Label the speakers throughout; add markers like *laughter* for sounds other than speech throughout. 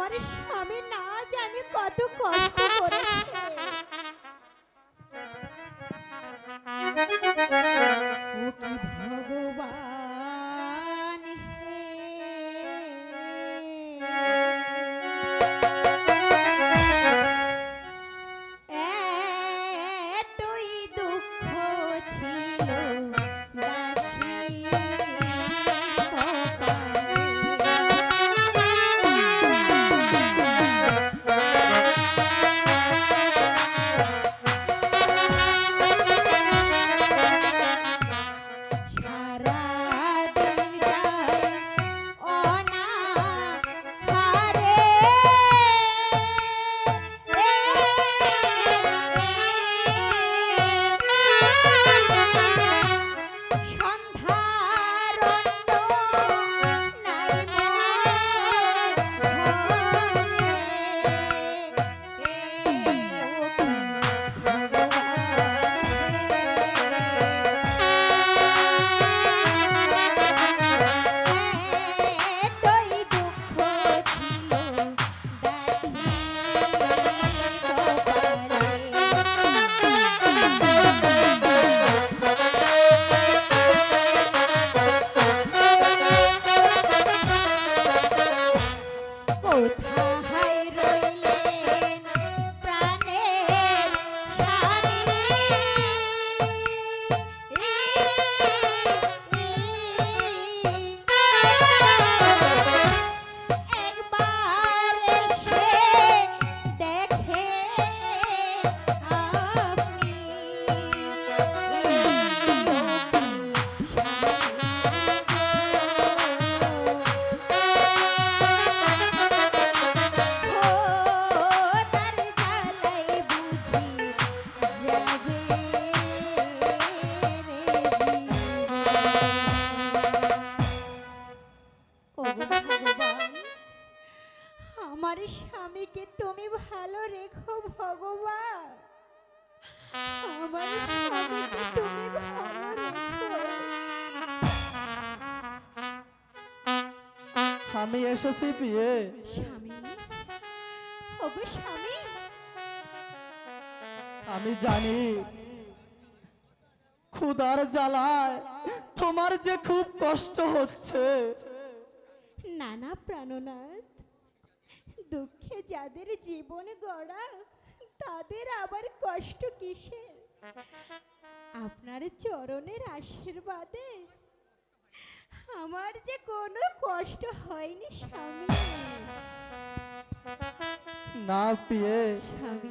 Speaker 1: আমার স্বামী না জানি কত কষ্ট করেছে। স্বামী ওগো স্বামী।
Speaker 2: আমি জানি ক্ষুধার জ্বালায় তোমার যে খুব কষ্ট হচ্ছে।
Speaker 1: নানা প্রাণনাথ দুঃখে যাদের জীবন গড়া তাদের আবার কষ্ট কিসের? আপনার চরণের আশীর্বাদে আমার যে কোনো কষ্ট হয়নি স্বামী।
Speaker 2: না পিয়ে
Speaker 1: স্বামী।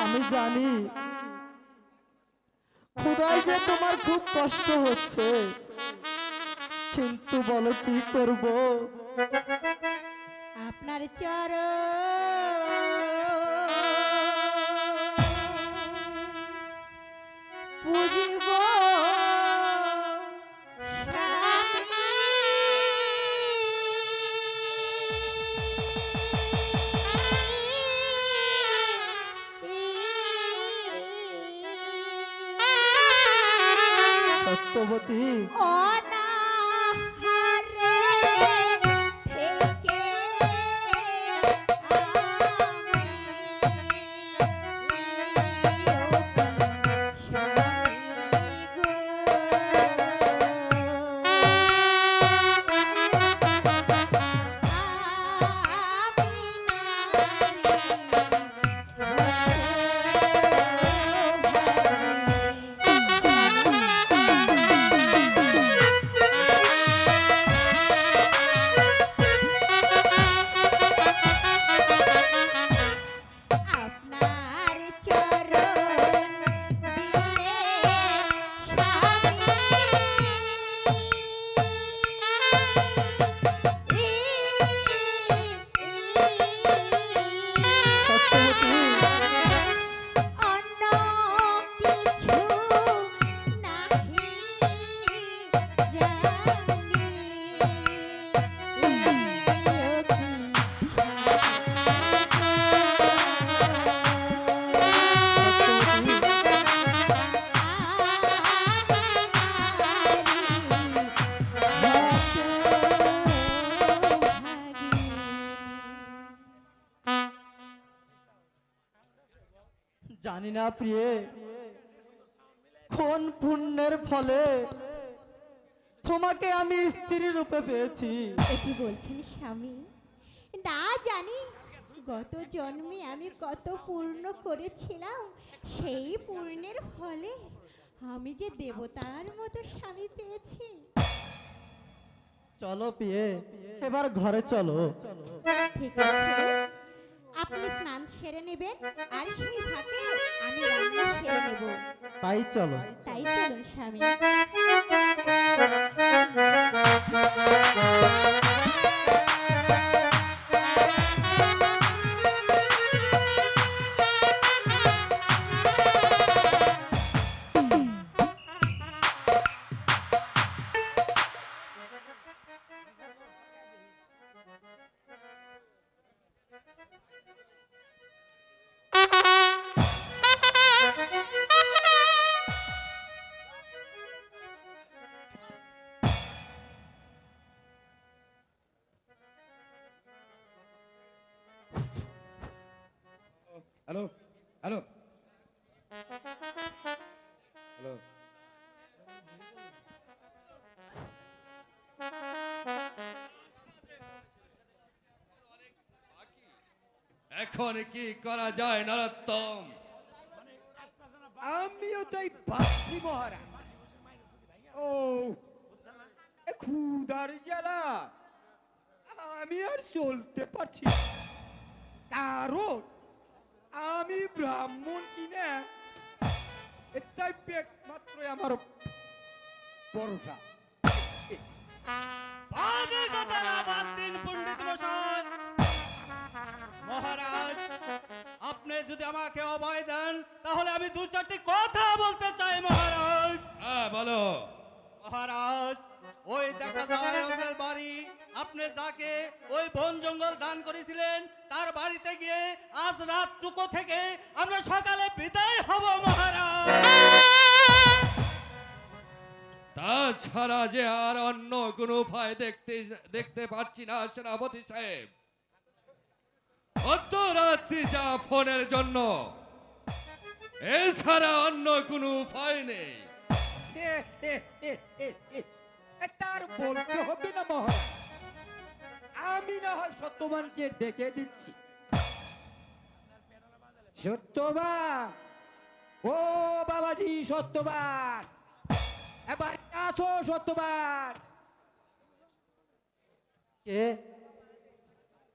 Speaker 2: আমি জানি। ক্ষুধায় যে তোমার খুব কষ্ট হচ্ছে। কিন্তু বলো কি করব?
Speaker 1: আপনার চর পুজিব
Speaker 2: জানি না প্রিয়ে কোন পুণ্যের ফলে তোমাকে আমি স্ত্রী রূপে পেয়েছি।
Speaker 1: কি বলছেন স্বামী? না জানি গত জন্মে আমি কত পূর্ণ করেছিলাম সেই পূর্ণের ফলে আমি যে দেবতার মতো স্বামী পেয়েছি।
Speaker 2: চলো প্রিয়ে এবার ঘরে চলো।
Speaker 1: ঠিক আছে। আপনি স্নান সেরে নেবেন আর সেই ভাতে আমি রান্না সেরে নেব।
Speaker 2: তাই চলো।
Speaker 1: তাই চলুন স্বামী।
Speaker 3: হ্যালো হ্যালো হ্যালো
Speaker 4: এখন কি করা যায় নরোত্তম?
Speaker 3: আমিও তাই ভাবছি মহারাজ। ও এ ক্ষুধার জ্বালা। আমি আর চলতে পারছি। কারণ আমি ব্রাহ্মণ কিনা এ তাই পেট মাত্রই আমার ভরসা
Speaker 5: মহারাজ আপনি যদি আমাকে অভয় দেন তাহলে আমি দু চারটি কথা বলতে চাই মহারাজ।
Speaker 4: হ্যাঁ বলো।
Speaker 5: মহারাজ ওই দেখা যায় আপনি যাকে ওই বন জঙ্গল দান করেছিলেন তার বাড়িতে গিয়ে আজ রাতটুকু থেকে আমরা সকালে বিদায় হব মহারাজ।
Speaker 4: তাছাড়া যে আর অন্য কোনো উপায় দেখতে দেখতে পাচ্ছি না সেনাপতি সাহেব। অর্ধরাত্রি যা ফোনের জন্য এছাড়া অন্য কোনো উপায় নেই।
Speaker 3: তার বলতে হবে সত্যবানকে ডেকে দিচ্ছি। সত্যবান! ও বাবাজি সত্যবান! এবার আছো সত্যবান!
Speaker 2: কে?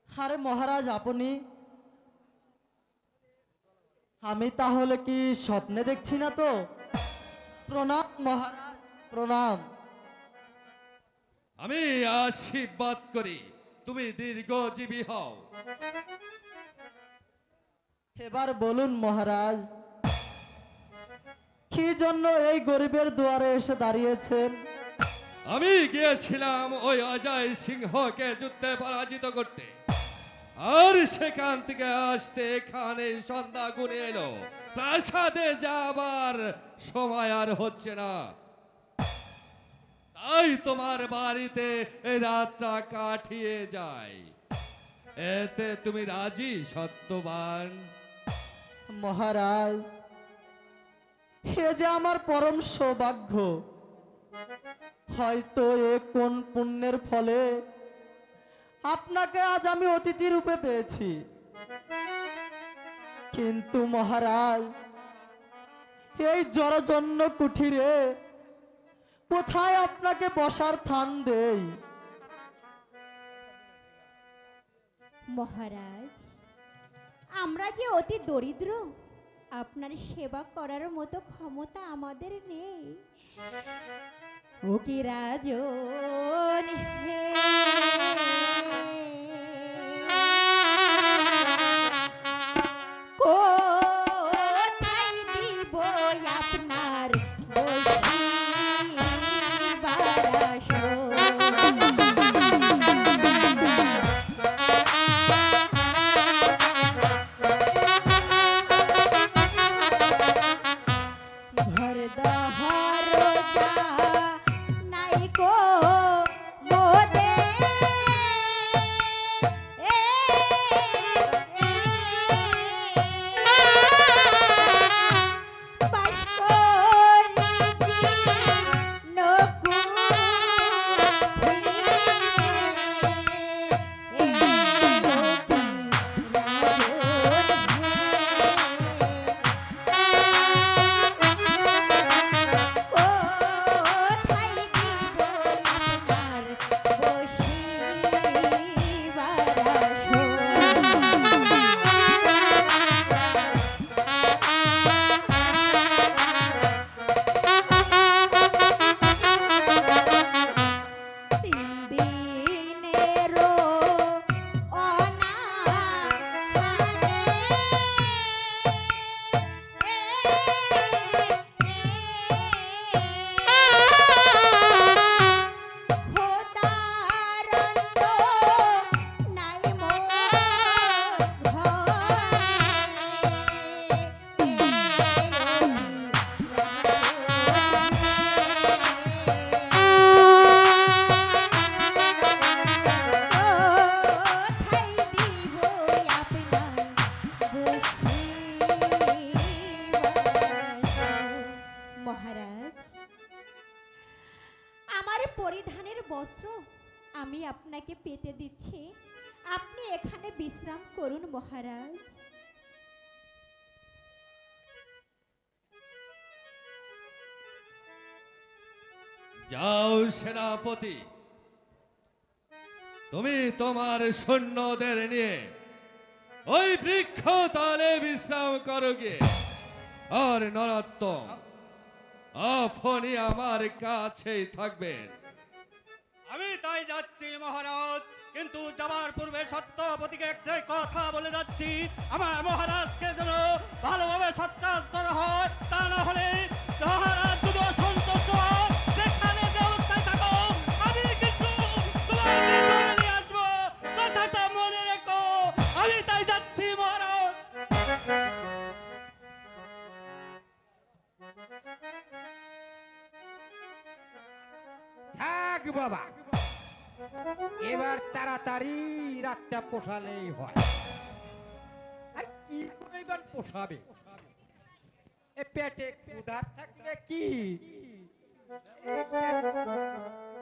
Speaker 2: আরে মহারাজ আপনি? আমি তাহলে কি স্বপ্নে দেখছি না তো? প্রণাম মহারাজ প্রণাম।
Speaker 4: আমি আশীর্বাদ করি। তুমি দীর্ঘজীবী হও।
Speaker 2: এবার বলুন মহারাজ কি জন্য এই গরিবের দুয়ারে এসে দাঁড়িয়েছেন?
Speaker 4: আমি গিয়েছিলাম ওই অজয় সিংহকে যুদ্ধে পরাজিত করতে। আর সেখান থেকে আসতে এখানে সন্ধ্যা গুনে এলো। প্রাসাদে যাবার সময় আর হচ্ছে না। তাই তোমার বাড়িতে এই রাতটা কাটিয়ে যায় এতে তুমি রাজি, সত্যবান?
Speaker 2: মহারাজ হে যে আমার পরম সৌভাগ্য। হয়তো এ কোন পুণ্যের ফলে আপনাকে আজ আমি অতিথি রূপে পেয়েছি। কিন্তু মহারাজ, এই জরাজন্য কুঠিরে কোথায় আপনাকে বসার থান দেই?
Speaker 1: মহারাজ আমরা যে অতি দরিদ্র আপনার সেবা করার মতো ক্ষমতা আমাদের নেই। ও কি রাজন হে *laughs*
Speaker 4: সেনাপতি, তুমি তোমার সৈন্যদের নিয়ে ওই বৃক্ষ তালে বিশ্রাম করো গিয়ে। আর নরাত্তম, আপনি আমার কাছেই থাকবেন।
Speaker 5: আমি তাই যাচ্ছি মহারাজ, কিন্তু যাবার পূর্বে সত্যপতিকে একটাই কথা বলে যাচ্ছি। আমার মহারাজকে যেন ভালোভাবে করা হয়, তা না হলে মহারাজ থাক
Speaker 3: বাবা। এবার তাড়াতাড়ি রাতটা পোষালেই হয়। আর কি করে এবার পোষাবে? পেটে ক্ষুধার থাকলে কি?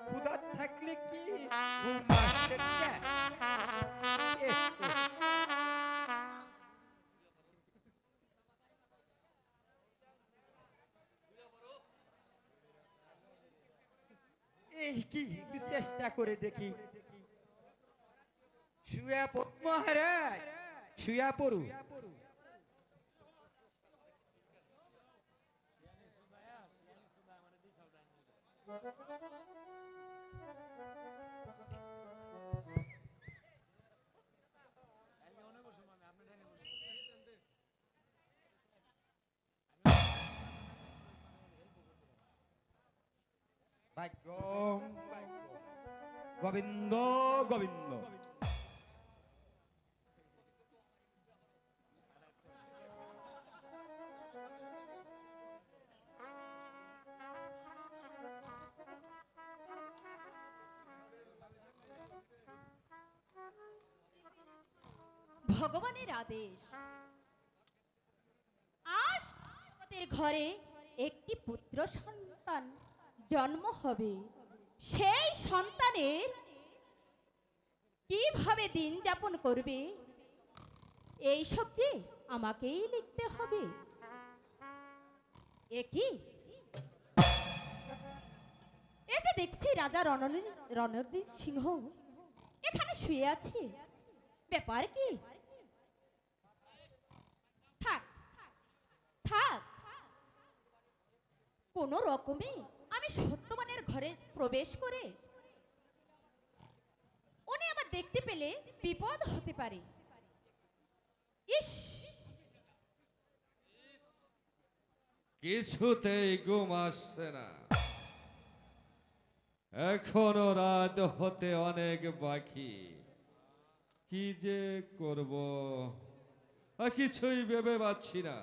Speaker 3: ক্ষুধার থাকলে কি? কে? চেষ্টা করে দেখি শুয়া পড়ু মহারাজ শুয়া পড়ু গোবিন্দ গোবিন্দ
Speaker 6: ভগবানের আদেশ। আজ ঘরে একটি পুত্র সন্তান। জন্ম হবে, সেই সন্তানের কীভাবে দিন যাপন করবে এই সব যে আমাকেই লিখতে হবে। এ কি? এই যে দেখছি রাজা রণজি- রণজিৎ সিংহ, এখানে শুয়ে আছে। ব্যাপার কি? থাক থাক। কোন রকমে আমি সত্যবানের ঘরে প্রবেশ করে উনি আবার দেখতে পেলে বিপদ হতে পারে। ইস!
Speaker 4: কিছুতেই ঘুম আসছে না। এখনও রাত হতে অনেক বাকি। কি যে করব? আর কিছুই ভেবে পাচ্ছি না।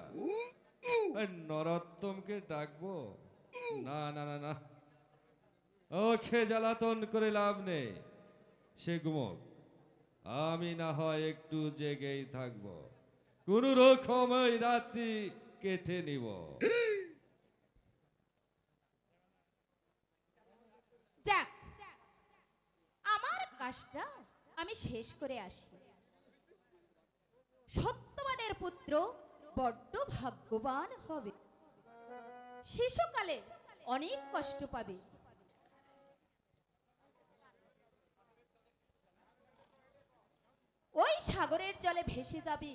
Speaker 4: নরোত্তমকে ডাকবো? না না না না। ওকে জ্বালাতন করে লাভ নেই। সে ঘুমোক। আমি না হয় একটু জেগেই থাকব। কোন রকম ওই রাত্রি কেটে নিব।
Speaker 6: আমার কাজটা আমি শেষ করে আসি। সত্যবানের পুত্র বড্ড ভাগ্যবান হবে। শিশুকালে অনেক কষ্ট পাবে। ওই সাগরের জলে ভেসে যাবে।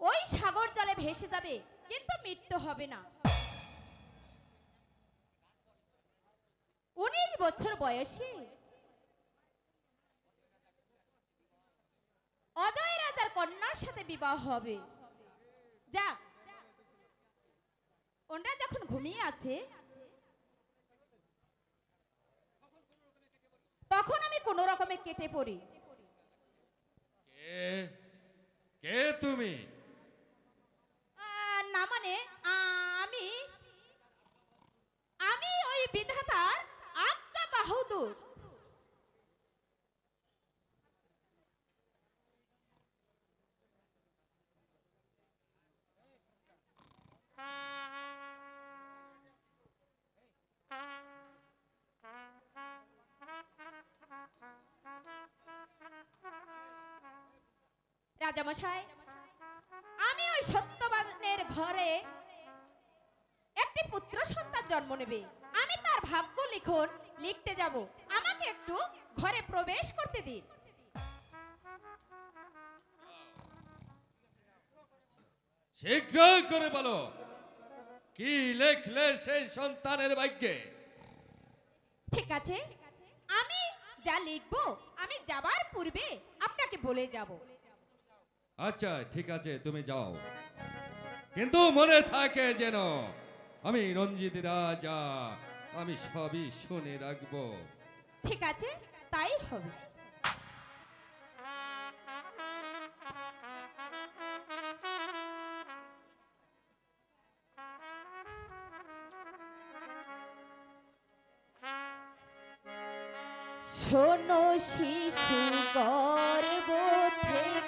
Speaker 6: ওই সাগর জলে ভেসে যাবে, কিন্তু মৃত্যু হবে না। উনিশ বছর বয়সে অজয় রাজার কন্যার সাথে বিবাহ হবে। যাক ওনারা যখন ঘুমিয়ে আছে তখন আমি কোন রকমে কেটে পড়ি।
Speaker 4: কে? কে তুমি?
Speaker 6: না মানে আমি আমি ওই বিধাতার আজ্ঞা বাহুদুর। রাজামশাই আমি ওই সত্যবানের ঘরে একটি পুত্র সন্তান জন্ম নেবে। আমি তার ভাগ্য লিখন লিখতে যাব। আমাকে একটু ঘরে প্রবেশ করতে দিন।
Speaker 4: শীঘ্রই করে বলো কি লেখলে সেই সন্তানের ভাগ্যে?
Speaker 6: ঠিক আছে আমি যা লিখব আমি যাবার পূর্বে আপনাকে বলে যাব।
Speaker 4: আচ্ছা ঠিক আছে, তুমি যাও। কিন্তু মনে থাকে যেন আমি রঞ্জিত রাজা, আমি সবই শুনে রাখব।
Speaker 6: ঠিক আছে, তাই হবে। শোনো, শিশু গর্ব থেকে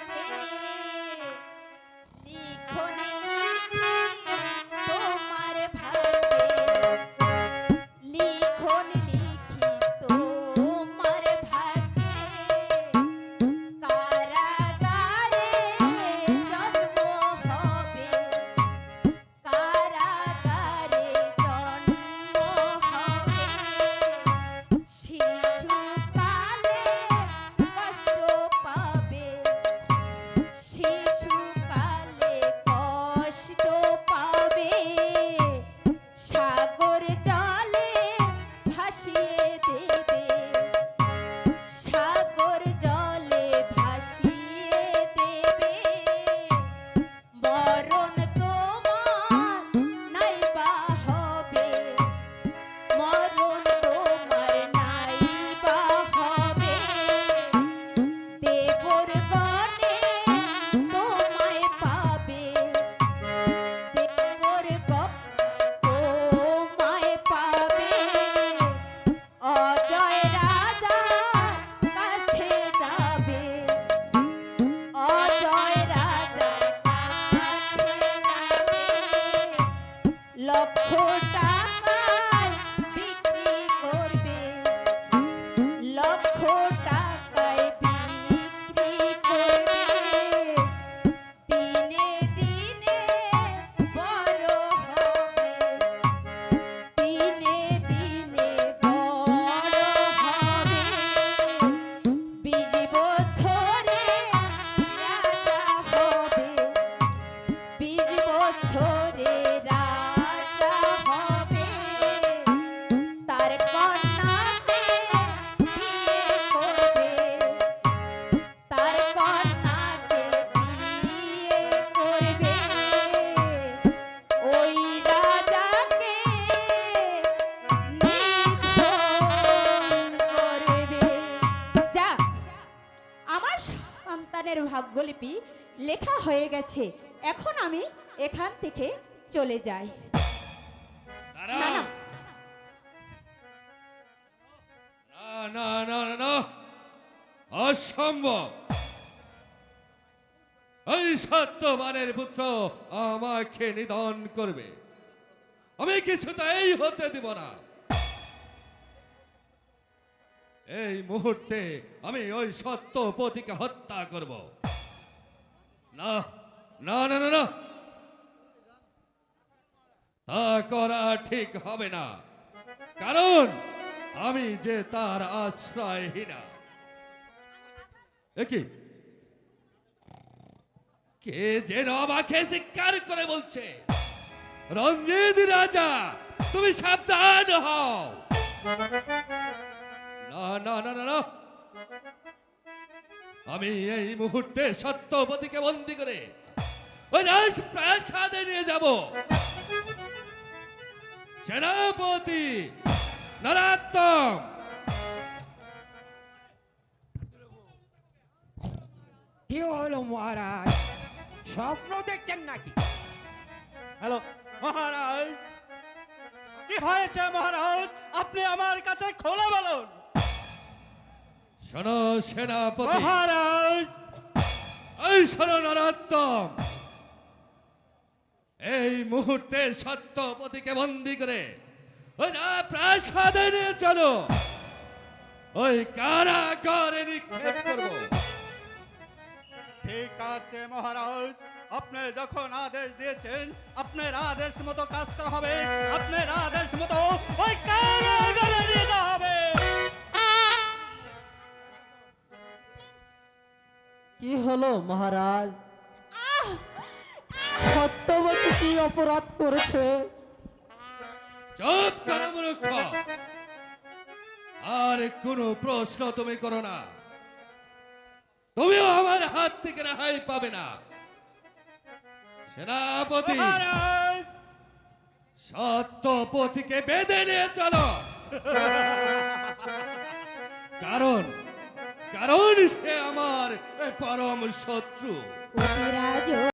Speaker 6: ভাগ্যলিপি লেখা হয়ে গেছে। এখন আমি এখান থেকে চলে যাই।
Speaker 4: দাঁড়াও।
Speaker 6: না, না।
Speaker 4: না না না না না। অসম্ভব। এই সত্যবানের পুত্র আমাকে নিধন করবে। আমি কিছুতেই হতে দিব না। এই মুহূর্তে আমি ওই সত্যপতিকে হত্যা করব। না না না না না তা করা ঠিক হবে না। কারণ আমি যে তার আশ্রয়হীনা। একি কে যেন আমাকে স্বীকার করে বলছে, রঞ্জিত রাজা, তুমি সাবধান হও। না না না না না। আমি এই মুহূর্তে সত্যপতিকে বন্দি করে ওই প্রাসাদে নিয়ে যাব। সেনাপতি নরাত্তম
Speaker 3: কি হলো মহারাজ? স্বপ্ন দেখছেন নাকি?
Speaker 5: হ্যালো মহারাজ। কি হয়েছে মহারাজ? আপনি আমার কাছে খোলা বলুন।
Speaker 4: শোনো সেনাপতি।
Speaker 5: মহারাজ!
Speaker 4: এই শোনো নরোত্তম। এই মুহূর্তে সত্যপতিকে বন্দি করে ওই না প্রাসাদে নিয়ে চলো। ওই কারাগারে নিক্ষেপ করব।
Speaker 5: ঠিক আছে মহারাজ। আপনি যখন আদেশ দিয়েছেন আপনার আদেশ মতো কাজ করা হবে। আপনার আদেশ
Speaker 2: হলো মহারাজ। সত্যবতী কি অপরাধ করেছে?
Speaker 4: চুপ করো মূর্খ। আর কোনো প্রশ্ন তুমি করো না। তুমিও আমার হাত থেকে রেহাই পাবে না। সেনাপতি
Speaker 5: মহারাজ!
Speaker 4: সত্যপতিকে বেঁধে নিয়ে চলো। কারণ কারণ সে আমার পরম শত্রু।